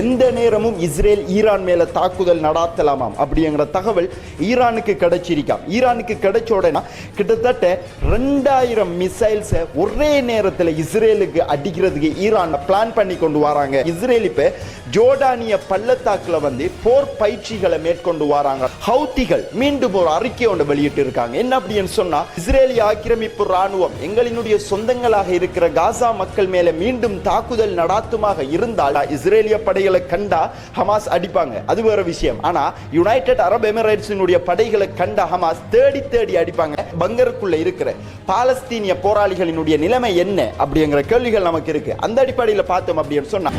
எந்த நேரமும் Israel Iran மேல தாக்குதல் நடாத்தலாமாம் அப்படிங்கிற தகவல் ஈரானுக்கு கிடைச்சிருக்காம் ஈரானுக்கு கிடைச்ச உடனே கிட்டத்தட்ட ரெண்டாயிரம் மிசைல்ஸை ஒரே நேரத்தில் இஸ்ரேலுக்கு அடிக்கிறதுக்கு ஈரான் பிளான் பண்ணி கொண்டு வராங்க. இஸ்ரேல் இப்ப ஜோர்டானிய பள்ளத்தாக்கில் வந்து போர் பயிற்சிகளை மேற்கொண்டு வராங்க. ஹவுத்திகள் மீண்டும் ஒரு அறிக்கை ஒன்று வெளியிட்டு இருக்காங்க என்ன அப்படின்னு சொன்னா இஸ்ரேலிய ஆக்கிரமிப்பு ராணுவம் எங்களினுடைய சொந்தங்களாக இருக்கிற காசா மக்கள் மேல மீண்டும் தாக்குதல் நடாத்துமாக இருந்தால் இஸ்ரேலிய படைகளை கண்டா ஹமாஸ் அடிப்பாங்க. அது வேற விஷயம். ஆனா யுனைடெட் அரப் எமிரேட்ஸினுடைய படைகளை கண்டா ஹமாஸ் தேடி தேடி அடிப்பாங்க. பங்கருக்குள்ள இருக்கிற பாலஸ்தீனிய போராளிகளினுடைய நிலைமை என்ன அப்படிங்கிற கேள்விகள் நமக்கு இருக்கு. அந்த அடிப்படையில் பார்த்தோம் அப்படின்னு சொன்னா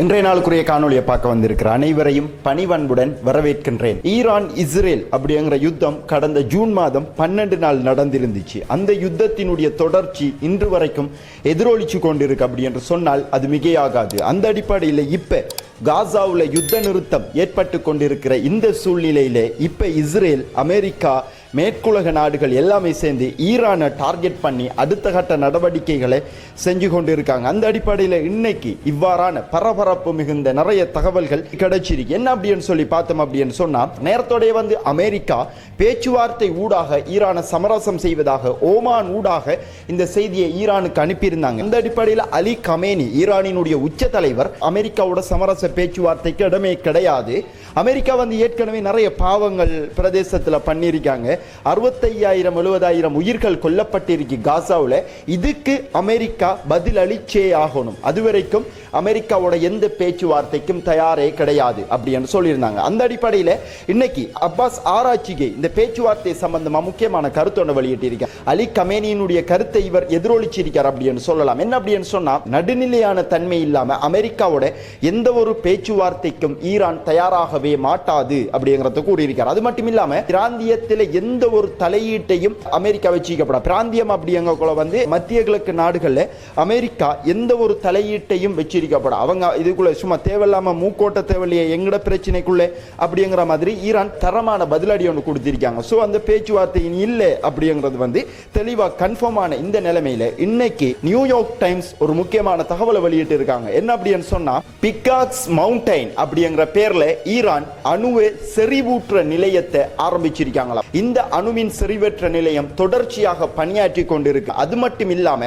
இன்றைய நாளுக்குரிய காணொலியை பார்க்க வந்திருக்கிற அனைவரையும் பணிவன்புடன் வரவேற்கின்றேன். ஈரான் இஸ்ரேல் அப்படிங்கிற யுத்தம் கடந்த ஜூன் மாதம் பன்னெண்டு நாள் நடந்திருந்துச்சு. அந்த யுத்தத்தினுடைய தொடர்ச்சி இன்று வரைக்கும் எதிரொலிச்சு கொண்டிருக்கு அப்படி என்று சொன்னால் அது மிகையாகாது. அந்த அடிப்படையில் இப்போ காசாவில் யுத்த நிறுத்தம் ஏற்பட்டு கொண்டிருக்கிற இந்த சூழ்நிலையிலே இப்போ இஸ்ரேல் அமெரிக்கா மேற்குலக நாடுகள் எல்லாமே சேர்ந்து ஈரானை டார்கெட் பண்ணி அடுத்த கட்ட நடவடிக்கைகளை செஞ்சு கொண்டிருக்காங்க. அந்த அடிப்படையில் இன்னைக்கு இவ்வாறான பரபரப்பு மிகுந்த நிறைய தகவல்கள் கிடைச்சிருக்கு. என்ன அப்படின்னு சொல்லி பார்த்தோம் அப்படின்னு சொன்னால் நேரத்தோடைய வந்து அமெரிக்கா பேச்சுவார்த்தை ஊடாக ஈரானை சமரசம் செய்வதாக ஓமான் ஊடாக இந்த செய்தியை ஈரானுக்கு அனுப்பியிருந்தாங்க. இந்த அடிப்படையில் அலி கமேனி ஈரானினுடைய உச்ச தலைவர் அமெரிக்காவோட சமரச பேச்சுவார்த்தைக்கு இடமே கிடையாது. அமெரிக்கா வந்து ஏற்கனவே நிறைய பாவங்கள் பிரதேசத்தில் பண்ணியிருக்காங்க. அறுபத்தையாயிரம் எழுபதாயிரம் உயிர்கள் கொல்லப்பட்டிருக்கு காசாவில். இதுக்கு அமெரிக்கா பதில் அளிச்சே ஆகணும். அதுவரைக்கும் அமெரிக்காவோட எந்த பேச்சுவார்த்தைக்கும் தயாரே கிடையாது அப்படின்னு சொல்லியிருந்தாங்க. அந்த அடிப்படையில் இன்னைக்கு அப்பாஸ் ஆராய்ச்சிகை இந்த பேச்சுவார்த்தை சம்பந்தமாக முக்கியமான கருத்து ஒன்று வெளியிட்டிருக்கார் அலி கமேனியினுடைய கருத்தை இவர் எதிரொலிச்சிருக்கார் அப்படின்னு சொல்லலாம். என்ன அப்படின்னு சொன்னால் நடுநிலையான தன்மை இல்லாமல் அமெரிக்காவோட எந்த ஒரு பேச்சுவார்த்தைக்கும் ஈரான் தயாராகவே மாட்டாது அப்படிங்கிறத கூறியிருக்கார். அது மட்டும் இல்லாம பிராந்தியத்தில் எந்த ஒரு தலையீட்டையும் அமெரிக்கா வச்சுக்கப்படாது. பிராந்தியம் அப்படிங்கக்குள்ள வந்து மத்திய கிழக்கு நாடுகள்ல அமெரிக்கா எந்த ஒரு தலையீட்டையும் வச்சிருக்கப்பட அவங்க இதுக்குள்ள சும்மா தேவையில்லாம மூக்கோட்ட தேவையில்லையே எங்கட பிரச்சனைக்குள்ள அப்படிங்கிற மாதிரி ஈரான் தரமான பதிலடி ஒன்று கொடுத்திருக்காங்க. ஸோ அந்த பேச்சுவார்த்தையின் இல்லை அப்படிங்கிறது வந்து தெளிவாக கன்ஃபார்ம் ஆன இந்த நிலைமையில இன்னைக்கு நியூயார்க் டைம்ஸ் ஒரு முக்கியமான தகவலை வெளியிட்டு இருக்காங்க என்ன அப்படின்னு சொன்னா பிகாக்ஸ் மவுண்டைன் அப்படிங்கிற பேர்ல ஈரான் அணுவை செறிவூற்ற நிலையத்தை ஆரம்பிச்சிருக்காங்களாம் இந்த அணுவின் செறிவற்ற நிலையம் தொடர்ச்சியாக பணியாற்றி கொண்டிருக்கு. அது மட்டும் இல்லாம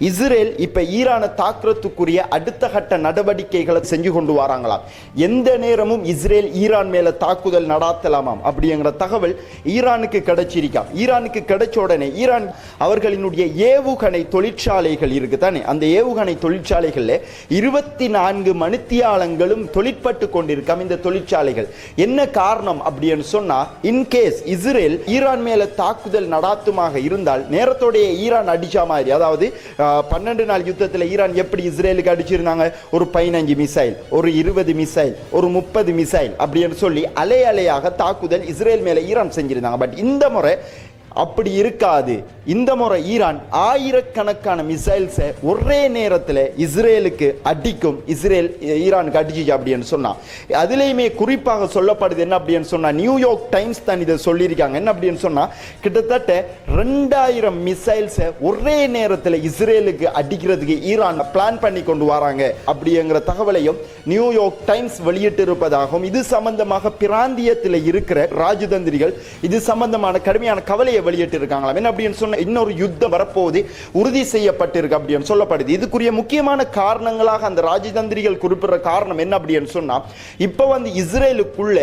இஸ்ரேல் இப்ப ஈரானை தாக்குறதுக்குரிய அடுத்த கட்ட நடவடிக்கைகளை செஞ்சு கொண்டு வராங்களாம் எந்த நேரமும் இஸ்ரேல் ஈரான் மேல தாக்குதல் நடாத்தலாமாம் அப்படிங்கிற தகவல் ஈரானுக்கு கிடைச்சிருக்காம் ஈரானுக்கு கிடைச்ச உடனே ஈரான் அவர்களினுடைய ஏவுகணை தொழிற்சாலைகள் இருக்கு தானே அந்த ஏவுகணை தொழிற்சாலைகள்ல இருபத்தி நான்கு மணித்தியாலங்களும் தொழிற்பட்டு கொண்டிருக்காம் இந்த தொழிற்சாலைகள். என்ன காரணம் அப்படின்னு சொன்னா இன்கேஸ் இஸ்ரேல் ஈரான் மேல தாக்குதல் நடாத்துமாக இருந்தால் நேரத்தோடைய ஈரான் அடிச்ச மாதிரி அதாவது பன்னெண்டு நாள் யுத்தத்தில் ஈரான் எப்படி இஸ்ரேலுக்கு அடிச்சிருந்தாங்க? ஒரு பதினஞ்சு மிசைல் ஒரு இருபது மிசைல் ஒரு முப்பது மிசைல் அப்படின்னு சொல்லி அலை அலையாக தாக்குதல் இஸ்ரேல் மேல ஈரான் செஞ்சிருந்தாங்க. பட் இந்த முறை அப்படி இருக்காது. இந்த முறை ஈரான் ஆயிரக்கணக்கான மிசைல்ஸை ஒரே நேரத்தில் இஸ்ரேலுக்கு அடிக்கும். இஸ்ரேல் ஈரானுக்கு அடிச்சிச்சு அப்படின்னு சொன்னால் அதுலேயுமே குறிப்பாக சொல்லப்படுது என்ன அப்படின்னு சொன்னால் நியூயார்க் டைம்ஸ் தான் இதை சொல்லியிருக்காங்க. என்ன அப்படின்னு சொன்னால் கிட்டத்தட்ட ரெண்டாயிரம் மிசைல்ஸை ஒரே நேரத்தில் இஸ்ரேலுக்கு அடிக்கிறதுக்கு ஈரான் பிளான் பண்ணி கொண்டு வராங்க அப்படிங்கிற தகவலையும் நியூயார்க் டைம்ஸ் வெளியிட்டு இருப்பதாகவும் இது சம்பந்தமாக பிராந்தியத்தில் இருக்கிற ராஜதந்திரிகள் இது சம்பந்தமான கடுமையான கவலையை வெளியிட்டு இருக்காங்களாம் என்ன அப்படின்னு சொன்ன இன்னொரு யுத்தம் வரப்போது உறுதி செய்யப்பட்டிருக்கு அப்படின்னு சொல்லப்படுது. இதுக்குரிய முக்கியமான காரணங்களாக அந்த ராஜதந்திரிகள் குறிப்பிடுற காரணம் என்ன அப்படின்னு சொன்னா இப்போ வந்து இஸ்ரேலுக்குள்ள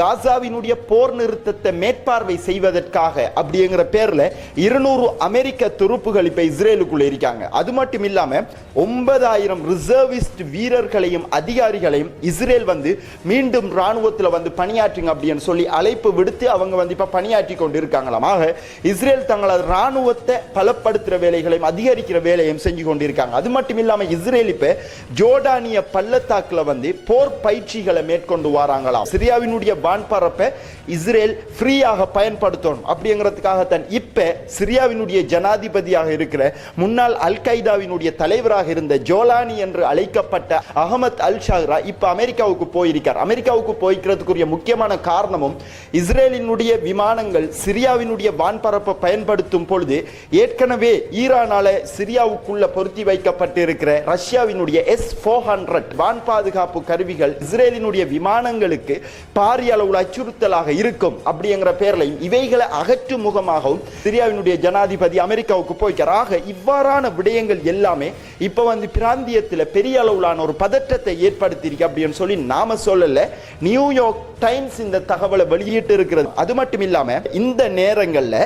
காசாவினுடைய போர் நிறுத்தத்தை மேற்பார்வை செய்வதற்காக அப்படிங்கிற பேர்ல இருநூறு அமெரிக்க துருப்புகள் இப்ப இஸ்ரேலுக்குள்ள இருக்காங்க. அது மட்டும் இல்லாம ஒன்பதாயிரம் ரிசர்விஸ்ட் வீரர்களையும் அதிகாரிகளையும் இஸ்ரேல் வந்து மீண்டும் ராணுவத்தில் வந்து பணியாற்றுங்க அப்படின்னு சொல்லி அழைப்பு விடுத்து அவங்க வந்து இப்ப பணியாற்றி கொண்டு இருக்காங்களாம் ஆக இஸ்ரேல் தங்களது ராணுவத்தை பலப்படுத்துகிற வேலைகளையும் அதிகரிக்கிற வேலையும் செஞ்சு கொண்டிருக்காங்க. அது மட்டும் இல்லாமல் இஸ்ரேல் இப்போ ஜோர்டானிய பள்ளத்தாக்கில் வந்து போர் பயிற்சிகளை மேற்கொண்டு வராங்களாம். சிரியாவினுடைய வான்பரப்பை இஸ்ரேல் ஃப்ரீயாக பயன்படுத்தணும். அப்படிங்கிறதுக்காகத்தான் இப்போ சிரியாவினுடைய ஜனாதிபதியாக இருக்கிற முன்னாள் அல் கைதாவினுடைய தலைவராக இருந்த ஜோலானி என்று அழைக்கப்பட்ட அகமத் அல் ஷாஹ்ரா இப்போ அமெரிக்காவுக்கு போயிருக்கார். அமெரிக்காவுக்கு போய்க்கிறதுக்குரிய முக்கியமான காரணமும் இஸ்ரேலினுடைய விமானங்கள் சிரியாவினுடைய வான்பரப்பை பயன்படுத்தும் பொழுது ஏற்கனவே ஈரானால சிரியாவுக்குள்ள பொருத்தி வைக்கப்பட்டிருக்கிற ரஷ்யாவினுடைய எஸ் ஃபோர் ஹண்ட்ரட் வான் பாதுகாப்பு கருவிகள் இஸ்ரேலினுடைய விமானங்களுக்கு பாரிய அளவுல அச்சுறுத்தலாக இருக்கும் அப்படிங்கிற பேர்லையும் இவைகளை அகற்றும் முகமாகவும் சிரியாவினுடைய ஜனாதிபதி அமெரிக்காவுக்கு போய்க்கிறாக இவ்வாறான விடயங்கள் எல்லாமே இப்போ வந்து பிராந்தியத்தில் பெரிய அளவிலான ஒரு பதற்றத்தை ஏற்படுத்தியிருக்கு அப்படின்னு சொல்லி நாம சொல்லல. நியூயார்க் டைம்ஸ் இந்த தகவலை வெளியிட்டு இருக்கிறது. அது மட்டும் இல்லாம இந்த நேரங்களில்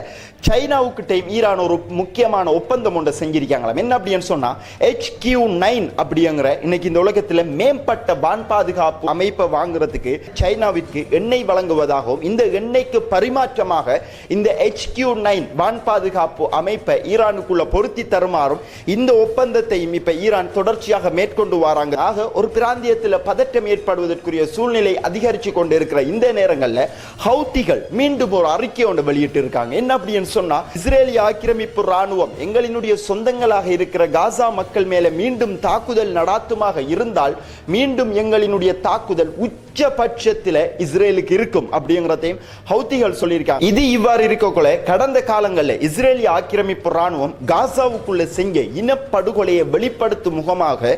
சைனாவுக்கு டைம் ஈரான் ஒரு முக்கியமான ஒப்பந்தம் ஒன்றை செஞ்சிருக்காங்களாம். என்ன அப்படின்னு சொன்னா ஹெச் கியூ நைன் அப்படிங்கிற இன்னைக்கு இந்த உலகத்தில் மேம்பட்ட வான் பாதுகாப்பு அமைப்பை வாங்குறதுக்கு சைனாவிற்கு எண்ணெய் வழங்குவதாகவும் இந்த எண்ணெய்க்கு பரிமாற்றமாக இந்த ஹெச் கியூ நைன் வான் பாதுகாப்பு அமைப்பை ஈரானுக்குள்ள பொருத்தி தருமாறும் இந்த ஒப்பந்தத்தை ஒப்பந்தத்தையும் இப்ப ஈரான் தொடர்ச்சியாக மேற்கொண்டு வராங்க. ஆக ஒரு பிராந்தியத்தில் பதட்டம் ஏற்படுவதற்குரிய சூழ்நிலை அதிகரித்து கொண்டு இருக்கிற இந்த நேரங்களில் ஹவுத்திகள் மீண்டும் ஒரு அறிக்கை ஒன்று வெளியிட்டு இருக்காங்க என்ன அப்படின்னு சொன்னா இஸ்ரேலிய ஆக்கிரமிப்பு ராணுவம் எங்களினுடைய சொந்தங்களாக இருக்கிற காசா மக்கள் மேல மீண்டும் தாக்குதல் நடாத்துமாக இருந்தால் மீண்டும் எங்களினுடைய தாக்குதல் உச்ச உச்சபட்சத்தில் இஸ்ரேலுக்கு இருக்கும் அப்படிங்கிறதையும் ஹவுத்திகள் சொல்லியிருக்காங்க. இது இவ்வாறு இருக்கக்குள்ள கடந்த காலங்களில் இஸ்ரேலிய ஆக்கிரமிப்பு ராணுவம் காசாவுக்குள்ள செஞ்ச இனப்படுகொலையை வெளிப்படுத்தும் முகமாக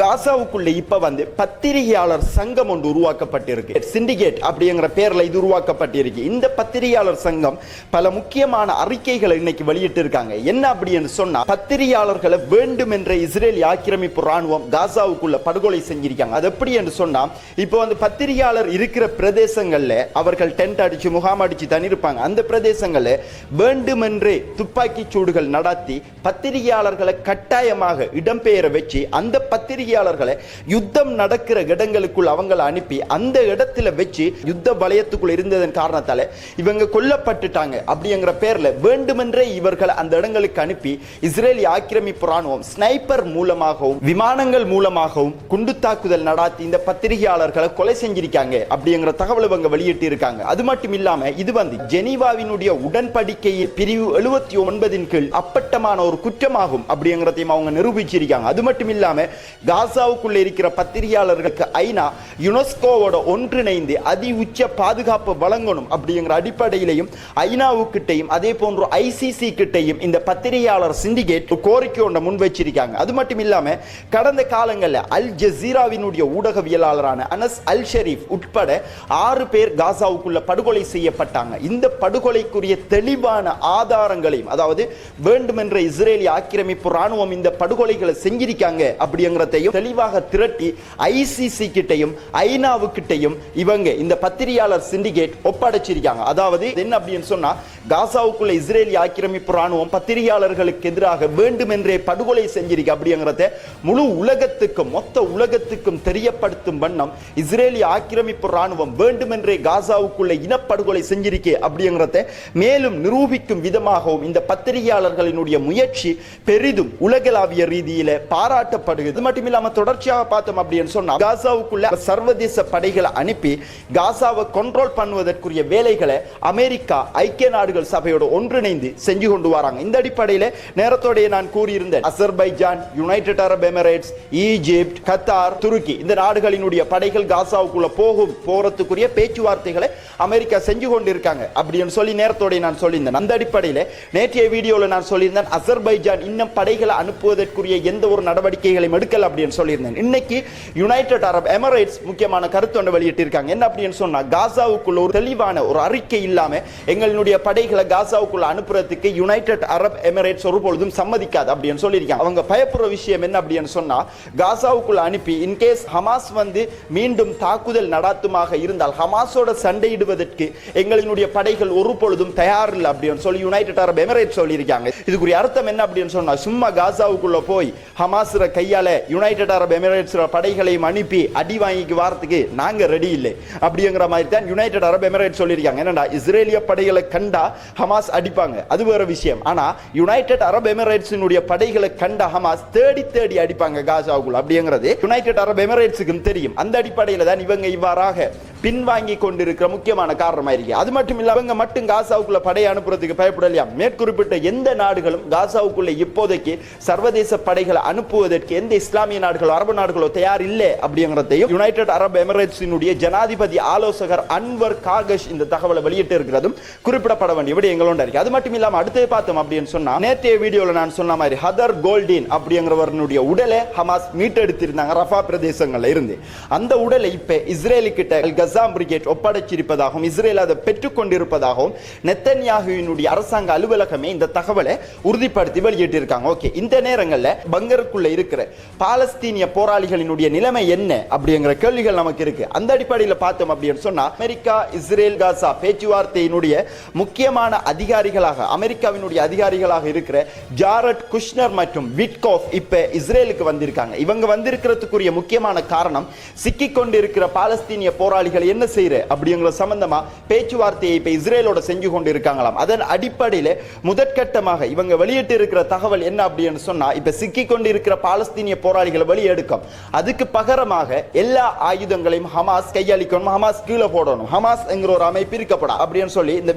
காசாவுக்குள்ள இப்ப வந்து பத்திரிகையாளர் சங்கம் ஒன்று உருவாக்கப்பட்டிருக்கு. சிண்டிகேட் அப்படிங்கிற பேர்ல இது உருவாக்கப்பட்டிருக்கு. இந்த பத்திரிகையாளர் சங்கம் பல முக்கியமான அறிக்கைகளை இன்னைக்கு வெளியிட்டு இருக்காங்க என்ன அப்படின்னு சொன்னா பத்திரிகையாளர்களை வேண்டும் என்ற இஸ்ரேலிய ஆக்கிரமிப்பு ராணுவம் காசாவுக்குள்ள படுகொலை செஞ்சிருக்காங்க. அது எப்படி என்று சொன்னா இப்போ வந்து பத்திரிகையாளர் இருக்கிற பிரதேசங்கள்ல அவர்கள் டென்ட் அடிச்சு முகாம் அடிச்சு தனிருப்பாங்க அந்த பிரதேசங்களில் வேண்டுமென்றே துப்பாக்கி சூடுகள் நடத்தி பத்திரிகையாளர்களை கட்டாயமாக இடம்பெயர வச்சு அந்த பத்திரிகையாளர்களை யுத்தம் நடக்கிற இடங்களுக்குள் அவங்களை அனுப்பி அந்த இடத்துல வச்சு யுத்த வலயத்துக்குள் இருந்ததன் காரணத்தால இவங்க கொல்லப்பட்டுட்டாங்க அப்படிங்கிற பேர்ல வேண்டுமென்றே இவர்கள் அந்த இடங்களுக்கு அனுப்பி இஸ்ரேலி ஆக்கிரமிப்பு ராணுவம் ஸ்னைப்பர் மூலமாகவும் விமானங்கள் மூலமாகவும் குண்டு தாக்குதல் நடாத்தி இந்த பத்திரிகையாளர்களை கொலை செஞ்சு செஞ்சிருக்காங்க அப்படிங்கிற தகவல் இவங்க வெளியிட்டு இருக்காங்க அது மட்டும் இல்லாம இது வந்து ஜெனீவாவினுடைய உடன்படிக்கையில் பிரிவு எழுபத்தி ஒன்பதின் கீழ் அப்பட்டமான ஒரு குற்றமாகும் அப்படிங்கிறதையும் அவங்க நிரூபிச்சிருக்காங்க. அது மட்டும் இல்லாம காசாவுக்குள்ள இருக்கிற பத்திரிகையாளர்களுக்கு ஐநா யுனெஸ்கோவோட ஒன்றிணைந்து அதி உச்ச பாதுகாப்பு வழங்கணும் அப்படிங்கிற அடிப்படையிலையும் ஐநாவுக்கிட்டையும் அதே போன்று ஐசிசி கிட்டையும் இந்த பத்திரிகையாளர் சிண்டிகேட் கோரிக்கை ஒன்றை முன் வச்சிருக்காங்க. அது மட்டும் இல்லாம கடந்த காலங்களில் அல் ஜசீராவினுடைய ஊடகவியலாளரான அனஸ் அல் ஷெரீப் உட்பட ஆறு பேர் காசாவுக்குள்ள படுகொலை செய்யப்பட்டாங்க. இந்த படுகொலைக்குரிய தெளிவான ஆதாரங்களையும் அதாவது வேண்டுமென்ற இஸ்ரேலிய ஆக்கிரமிப்பு ராணுவம் இந்த படுகொலைகளை செஞ்சிருக்காங்க அப்படிங்கிறதையும் தெளிவாக திரட்டி ஐசிசி கிட்டையும் ஐநாவுக்கிட்டையும் இவங்க இந்த பத்திரிகையாளர் சிண்டிகேட் ஒப்படைச்சிருக்காங்க. அதாவது என்ன அப்படின்னு சொன்னா காசாவுக்குள்ள இஸ்ரேலிய ஆக்கிரமிப்பு ராணுவம் பத்திரிகையாளர்களுக்கு எதிராக வேண்டுமென்றே படுகொலை செஞ்சிருக்கு அப்படிங்கிறத முழு உலகத்துக்கும் மொத்த உலகத்துக்கும் தெரியப்படுத்தும் வண்ணம் இஸ்ரேலிய ஆக்கிரமிப்பு ராணுவம் வேண்டுமென்றே காசாவுக்குள்ள இனப்படுகொலை செஞ்சிருக்கே அப்படிங்கிறத மேலும் நிரூபிக்கும் விதமாகவும் இந்த பத்திரிகையாளர்களினுடைய முயற்சி பெரிதும் உலகளாவிய ரீதியில பாராட்டப்படுகிறது. மட்டும் இல்லாம தொடர்ச்சியாக பார்த்தோம் அப்படின்னு சொன்னா காசாவுக்குள்ள சர்வதேச படைகளை அனுப்பி காசாவை கண்ட்ரோல் பண்ணுவதற்குரிய வேலைகளை அமெரிக்கா ஐக்கிய நாடு நாடுகள் சபையோடு ஒன்றிணைந்து செஞ்சு கொண்டு வராங்க. இந்த அடிப்படையில் நேரத்தோடைய நான் கூறியிருந்தேன். Azerbaijan United Arab Emirates Egypt Qatar துருக்கி இந்த நாடுகளினுடைய படைகள் காசாவுக்குள்ள போகும் போறதுக்குரிய பேச்சுவார்த்தைகளை அமெரிக்கா செஞ்சு கொண்டிருக்காங்க. அப்படின்னு சொல்லி நேரத்தோடைய நான் சொல்லியிருந்தேன். அந்த அடிப்படையில் நேற்றைய வீடியோவில் நான் சொல்லியிருந்தேன் அசர்பைஜான் இன்னும் படைகளை அனுப்புவதற்குரிய எந்த ஒரு நடவடிக்கைகளையும் எடுக்கல அப்படின்னு சொல்லியிருந்தேன். இன்னைக்கு யுனைடெட் அரப் எமிரேட்ஸ் முக்கியமான கருத்து ஒன்று வெளியிட்டிருக்காங்க. என்ன அப்படின்னு சொன்னா காசாவுக்குள்ள ஒரு தெளிவான ஒரு அறிக்கை இல்லாம எங்களுடைய படை படைகளை காசாவுக்குள்ள அனுப்புறதுக்கு யுனைடெட் அரப் எமிரேட்ஸ் ஒரு பொழுதும் சம்மதிக்காது அப்படின்னு சொல்லியிருக்காங்க. அவங்க பயப்படுற விஷயம் என்ன அப்படின்னு சொன்னா காசாவுக்குள்ள அனுப்பி இன்கேஸ் ஹமாஸ் வந்து மீண்டும் தாக்குதல் நடாத்துமாக இருந்தால் ஹமாஸோட சண்டையிடுவதற்கு எங்களினுடைய படைகள் ஒரு பொழுதும் தயார் இல்லை அப்படின்னு சொல்லி யுனைடெட் அரப் எமிரேட்ஸ் சொல்லியிருக்காங்க. இதுக்குரிய அர்த்தம் என்ன அப்படின்னு சொன்னா சும்மா காசாவுக்குள்ள போய் ஹமாஸ்ர கையால யுனைடெட் அரப் எமிரேட்ஸ் படைகளையும் அனுப்பி அடி வாங்கிக்கு வாரத்துக்கு நாங்க ரெடி இல்லை. அப்படிங்கிற மாதிரி தான் யுனைடெட் அரப் எமிரேட்ஸ் சொல்லியிருக்காங்க. என்னடா இஸ்ரேலிய படைகளை கண்டா ஹமாஸ் அடிப்பாங்க. அது வேற விஷயம். ஆனா யுனைடெட் அரப் எமிரேட்ஸினுடைய படைகளை கண்ட ஹமாஸ் தேடி தேடி அடிப்பாங்க காசாவுக்குள். அப்படிங்கிறது யுனைடெட் அரப் எமிரேட்ஸுக்கும் தெரியும். அந்த அடிப்படையில் தான் இவங்க இவ்வாறாக பின்வாங்கி கொண்டிருக்கிற முக்கியமான காரணமாக இருக்கு. அது மட்டும் இல்ல அவங்க மட்டும் காசாவுக்குள்ள படையை அனுப்புறதுக்கு பயப்படலையா? மேற்குறிப்பிட்ட எந்த நாடுகளும் காசாவுக்குள்ள இப்போதைக்கு சர்வதேச படைகளை அனுப்புவதற்கு எந்த இஸ்லாமிய நாடுகளோ அரபு நாடுகளோ தயார் இல்லை அப்படிங்கிறதையும் யுனைடெட் அரப் எமிரேட்ஸினுடைய ஜனாதிபதி ஆலோசகர் அன்வர் காகஷ் இந்த தகவலை வெளியிட்டு இருக்கிறதும் குறிப்பிடப்பட வேண்டிய வேண்டிய விடயங்களோட இருக்கு. அது மட்டும் இல்லாம அடுத்தே பார்த்தோம் அப்படின்னு சொன்னா நேற்றைய வீடியோல நான் சொன்ன மாதிரி ஹதர் கோல்டின் அப்படிங்கிறவருடைய உடலை ஹமாஸ் மீட்டெடுத்திருந்தாங்க ரஃபா பிரதேசங்கள்ல இருந்து. அந்த உடலை இப்ப இஸ்ரேலு கிட்ட கசாம் பிரிகேட் ஒப்படைச்சிருப்பதாகவும் இஸ்ரேல் அதை பெற்றுக்கொண்டிருப்பதாகவும் நெத்தன்யாகுவினுடைய அரசாங்க அலுவலகமே இந்த தகவலை உறுதிப்படுத்தி வெளியிட்டிருக்காங்க. ஓகே இந்த நேரங்கள்ல பங்கருக்குள்ள இருக்கிற பாலஸ்தீனிய போராளிகளினுடைய நிலைமை என்ன அப்படிங்கிற கேள்விகள் நமக்கு இருக்கு. அந்த அடிப்படையில் பார்த்தோம் அப்படின்னு சொன்னா அமெரிக்கா இஸ்ரேல் காசா பேச்சுவார்த்தையினுடைய முக்கிய முக்கியமான அதிகாரிகளாக அமெரிக்காவினுடைய அதிகாரிகளாக இருக்கிற ஜாரட் குஷ்னர் மற்றும் விட்கோஃப் இப்ப இஸ்ரேலுக்கு வந்திருக்காங்க. இவங்க வந்திருக்கிறதுக்குரிய முக்கியமான காரணம் சிக்கிக் கொண்டிருக்கிற பாலஸ்தீனிய போராளிகள் என்ன செய்யற அப்படிங்கிற சம்பந்தமா பேச்சுவார்த்தையை இப்ப இஸ்ரேலோட செஞ்சு கொண்டு இருக்காங்களாம் அதன் அடிப்படையில் முதற்கட்டமாக இவங்க வெளியிட்டு இருக்கிற தகவல் என்ன அப்படின்னு சொன்னா இப்ப சிக்கிக் கொண்டிருக்கிற பாலஸ்தீனிய போராளிகளை வெளியெடுக்கும். அதுக்கு பகரமாக எல்லா ஆயுதங்களையும் ஹமாஸ் கையளிக்கணும் ஹமாஸ் கீழே போடணும். ஹமாஸ் என்கிற ஒரு அமைப்பு இருக்கப்படா அப்படின்னு சொல்லி இந்த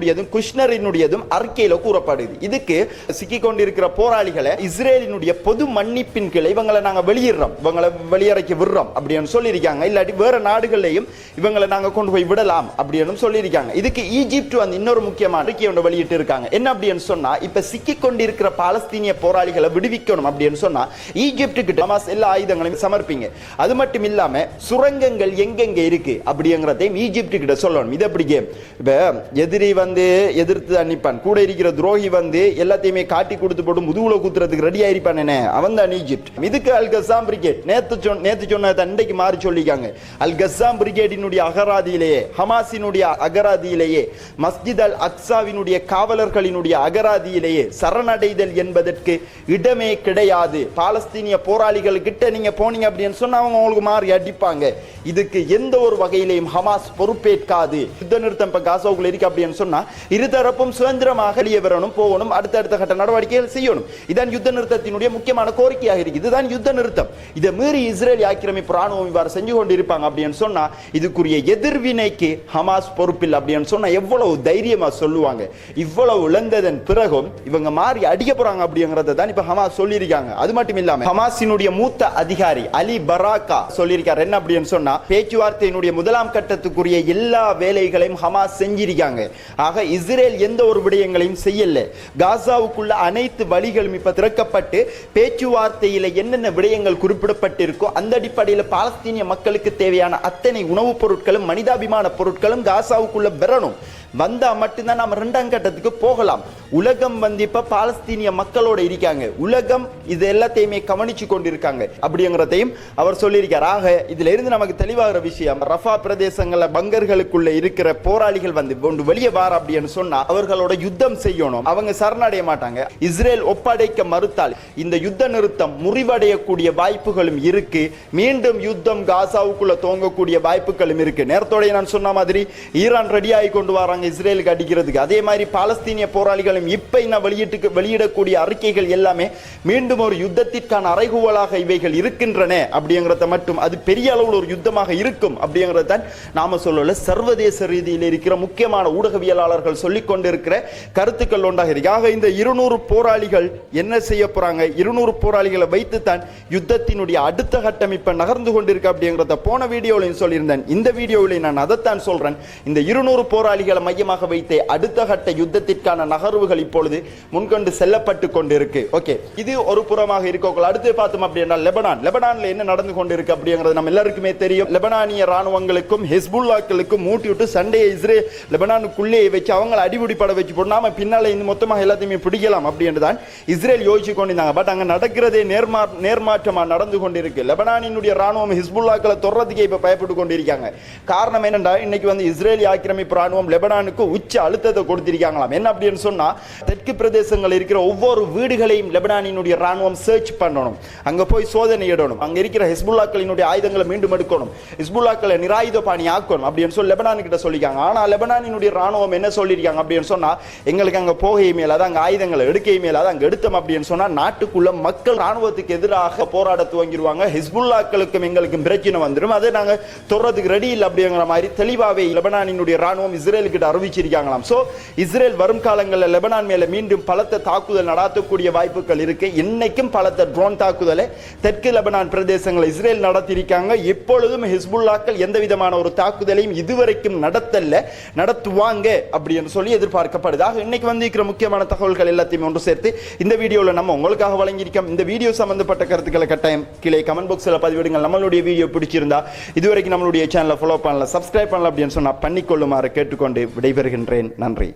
விட்காஃபினுடையதும் குஷ்னரினுடையதும் அறிக்கையில கூறப்படுது. இதுக்கு சிக்கி கொண்டிருக்கிற போராளிகளை இஸ்ரேலினுடைய பொது மன்னிப்பின் கீழே இவங்களை நாங்க வெளியிடுறோம். இவங்களை வெளியறைக்கு விடுறோம் அப்படின்னு சொல்லியிருக்காங்க. இல்லாட்டி வேற நாடுகள்லையும் இவங்களை நாங்க கொண்டு போய் விடலாம் அப்படின்னு சொல்லியிருக்காங்க. இதுக்கு ஈஜிப்ட் வந்து இன்னொரு முக்கியமான அறிக்கை ஒன்று வெளியிட்டு இருக்காங்க என்ன அப்படின்னு சொன்னா இப்ப சிக்கி கொண்டிருக்கிற பாலஸ்தீனிய போராளிகளை விடுவிக்கணும் அப்படின்னு சொன்னா ஈஜிப்ட் கிட்ட ஹமாஸ் எல்லா ஆயுதங்களையும் சமர்ப்பிங்க. அது மட்டும் இல்லாம சுரங்கங்கள் எங்கெங்க இருக்கு அப்படிங்கிறதையும் ஈஜிப்ட் கிட்ட சொல்லணும். இது எப்படி கேம்? இப்ப எதிரி வந்து எதிர்த்து அனுப்பான் கூட இருக்கிற துரோகி வந்து எல்லாத்தையுமே காட்டி கொடுத்து போட்டு முதுகுல குத்துறதுக்கு ரெடி ஆயிருப்பான் என்ன. அவன் தான் ஈஜிப்ட் இதுக்கு அல் கசாம் பிரிகேட் நேத்து சொன்ன நேத்து சொன்னதை அன்றைக்கு மாறி சொல்லிக்காங்க அல் கசாம் பிரிகேடினுடைய அகராதியிலேயே ஹமாஸினுடைய அகராதியிலேயே மஸ்ஜித் அல் அக்ஸாவினுடைய காவலர்களினுடைய அகராதியிலேயே சரணடைதல் என்பதற்கு இடமே கிடையாது. பாலஸ்தீனிய போராளிகள் கிட்ட நீங்க போனீங்க அப்படின்னு சொன்னா அவங்க உங்களுக்கு மாறி அடிப்பாங்க. இதுக்கு எந்த ஒரு வகையிலையும் ஹமாஸ் பொறுப்பேற்காது. யுத்த நிறுத்தம் இப்ப காசாவுக்குள்ள இருக்கு அப்படின்னு சொன்னா இருதரப்பும் சுதந்திரமாக வெளியே வரணும் போகணும் அடுத்தடுத்த கட்ட நடவடிக்கைகள் செய்யணும். இதான் யுத்த நிறுத்தத்தினுடைய முக்கியமான கோரிக்கையாக இருக்கு இதுதான் யுத்த நிறுத்தம். இதை மீறி இஸ்ரேல் ஆக்கிரமிப்பு ராணுவம் இவ்வாறு செஞ்சு கொண்டிருப்பாங்க அப்படின்னு சொன்னா இதுக்குரிய எதிர்வினைக்கு ஹமாஸ் பொறுப்பில் அப்படின்னு சொன்னா எவ்வளவு தைரியமா சொல்லுவாங்க. இவ்வளவு இழந்ததன் பிறகும் இவங்க மாறி அடிக்க போறாங்க அப்படிங்கறத தான் இப்ப ஹமாஸ் சொல்லியிருக்காங்க. அது மட்டும் இல்லாம ஹமாஸினுடைய மூத்த அதிகாரி அலி பராக்கா சொல்லியிருக்காரு. என்ன அப்படின்னு சொன்னா பேச்சுவார்த்தையினுடைய முதலாம் கட்டத்துக்குரிய எல்லா வேலைகளையும் ஹமாஸ் செஞ்சிருக்காங்க. காரணமாக இஸ்ரேல் எந்த ஒரு விடயங்களையும் செய்யல. காசாவுக்குள்ள அனைத்து வழிகளும் இப்ப திறக்கப்பட்டு பேச்சுவார்த்தையில என்னென்ன விடயங்கள் குறிப்பிடப்பட்டிருக்கோ அந்த அடிப்படையில் பாலஸ்தீனிய மக்களுக்கு தேவையான அத்தனை உணவுப் பொருட்களும் மனிதாபிமான பொருட்களும் காசாவுக்குள்ள பெறணும். வந்தா மட்டும்தான் நம்ம ரெண்டாம் கட்டத்துக்கு போகலாம். உலகம் வந்து இப்ப பாலஸ்தீனிய மக்களோட இருக்காங்க. உலகம் இது எல்லாத்தையுமே கவனிச்சு கொண்டிருக்காங்க. அப்படிங்கிறதையும் அவர் சொல்லியிருக்கார். ஆக இதுல இருந்து நமக்கு தெளிவாகிற விஷயம் ரஃபா பிரதேசங்களில் பங்கர்களுக்குள்ள இருக்கிற போராளிகள் வந்து கொண்டு வெளியே வார அப்படின்னு சொன்னா அவர்களோட யுத்தம் செய்யணும். அவங்க சரணடைய மாட்டாங்க. இஸ்ரேல் ஒப்படைக்க மறுத்தால் இந்த யுத்த நிறுத்தம் முறிவடையக்கூடிய வாய்ப்புகளும் இருக்கு. மீண்டும் யுத்தம் காசாவுக்குள்ள துவங்கக்கூடிய வாய்ப்புகளும் இருக்கு. நேரத்தோடைய நான் சொன்ன மாதிரி ஈரான் ரெடி ஆகி கொண்டு வராங்க. இஸ்ரேலுக்கு அடிக்கிறதுக்கு. அதே மாதிரி பாலஸ்தீனிய போராளிகளும் இப்ப இன்னும் வெளியிட்டு வெளியிடக்கூடிய அறிக்கைகள் எல்லாமே மீண்டும் ஒரு யுத்தத்திற்கான அறைகூவலாக இவைகள் இருக்கின்றன அப்படிங்கிறத மட்டும் அது பெரிய அளவில் ஒரு யுத்தமாக இருக்கும் அப்படிங்கிறத தான் நாம சொல்லல. சர்வதேச ரீதியில் இருக்கிற முக்கியமான ஊடகவியலாளர்கள் சொல்லிக் கொண்டிருக்கிற கருத்துக்கள் ஒன்றாக இருக்கு. ஆக இந்த இருநூறு போராளிகள் என்ன செய்ய போறாங்க? இருநூறு போராளிகளை வைத்து தான் யுத்தத்தினுடைய அடுத்த கட்டம் இப்ப நகர்ந்து கொண்டிருக்கு அப்படிங்கிறத போன வீடியோலையும் சொல்லியிருந்தேன். இந்த வீடியோவில் நான் அதைத்தான் சொல்றேன். இந்த இருநூறு போராளிகளை மையமாக வைத்து அடுத்த கட்ட யுத்தத்திற்கான நகர்வுகள் இப்பொழுது முன்கொண்டு செல்லப்பட்டு கொண்டிருக்கு. ஓகே இது ஒரு புறமாக இருக்கோக்கள். அடுத்து பார்த்தோம் அப்படின்னா லெபனான். லெபனான்ல என்ன நடந்து கொண்டிருக்கு அப்படிங்கிறது நம்ம எல்லாருக்குமே தெரியும். லெபனானிய ராணுவங்களுக்கும் ஹிஸ்புல்லாக்களுக்கும் மூட்டி விட்டு சண்டையை இஸ்ரேல் லெபனானுக்குள்ளே வச்சு அவங்களை அடிபடி பட வச்சு போட்டு பின்னால இந்த மொத்தமாக எல்லாத்தையுமே பிடிக்கலாம் அப்படின்னு தான் இஸ்ரேல் யோசிச்சு கொண்டிருந்தாங்க. பட் அங்க நடக்கிறதே நேர்மா நேர்மாற்றமா நடந்து கொண்டிருக்கு. லெபனானினுடைய ராணுவம் ஹிஸ்புல்லாக்களை தொடர்றதுக்கே இப்ப பயப்பட்டு கொண்டிருக்காங்க. காரணம் என்னண்டா? இன்னைக்கு வந்து இஸ்ரேலி ஆக்கிரமிப்பு ராணுவம் லெபனான் லெபனானுக்கு உச்ச அழுத்தத்தை கொடுத்திருக்காங்களாம். என்ன அப்படின்னு சொன்னா தெற்கு பிரதேசங்கள் இருக்கிற ஒவ்வொரு வீடுகளையும் லெபனானினுடைய ராணுவம் சர்ச் பண்ணணும். அங்க போய் சோதனை இடணும். அங்க இருக்கிற ஹிஸ்புல்லாக்களினுடைய ஆயுதங்களை மீண்டும் எடுக்கணும். ஹிஸ்புல்லாக்களை நிராயுத பாணி ஆக்கணும் அப்படின்னு சொல்லி லெபனான் கிட்ட சொல்லியிருக்காங்க. ஆனா லெபனானினுடைய ராணுவம் என்ன சொல்லியிருக்காங்க அப்படின்னு சொன்னா எங்களுக்கு அங்க போகை மேல அங்கே ஆயுதங்களை எடுக்கை மேல அங்கே எடுத்தோம் அப்படின்னு சொன்னா நாட்டுக்குள்ள மக்கள் ராணுவத்துக்கு எதிராக போராட துவங்கிடுவாங்க ஹிஸ்புல்லாக்களுக்கும் எங்களுக்கும் பிரச்சனை வந்துடும் அதை நாங்கள் தொடர்றதுக்கு ரெடி இல்லை அப்படிங்கிற மாதிரி தெளிவாகவே லெபனானினுடைய ராணுவம் இஸ்ரேலுக்கிட்ட அறிவிச்சிருக்காங்களாம். ஸோ இஸ்ரேல் வரும் காலங்களில் லெபனான் மேலே மீண்டும் பலத்த தாக்குதல் நடாத்தக்கூடிய வாய்ப்புகள் இருக்கு. இன்னைக்கும் பலத்த ட்ரோன் தாக்குதலை தெற்கு லெபனான் பிரதேசங்களை இஸ்ரேல் நடத்தியிருக்காங்க. எப்பொழுதும் ஹிஸ்புல்லாக்கள் எந்த விதமான ஒரு தாக்குதலையும் இதுவரைக்கும் நடத்தல நடத்துவாங்க அப்படின்னு சொல்லி எதிர்பார்க்கப்படுது. ஆக இன்னைக்கு வந்திருக்கிற முக்கியமான தகவல்கள் எல்லாத்தையும் ஒன்று சேர்த்து இந்த வீடியோவில் நம்ம உங்களுக்காக வழங்கியிருக்கோம். இந்த வீடியோ சம்பந்தப்பட்ட கருத்துக்களை கட்டாயம் கீழே கமெண்ட் பாக்ஸில் பதிவிடுங்கள். நம்மளுடைய வீடியோ பிடிச்சிருந்தா இதுவரைக்கும் நம்மளுடைய சேனலை ஃபாலோ பண்ணல சப்ஸ்கிரைப் பண்ணல அப்படின்னு சொன்னால் பண்ணிக்கொள்ளுமாறு கேட்டுக்கொண்டு விடைபெறுகின்றேன். நன்றி.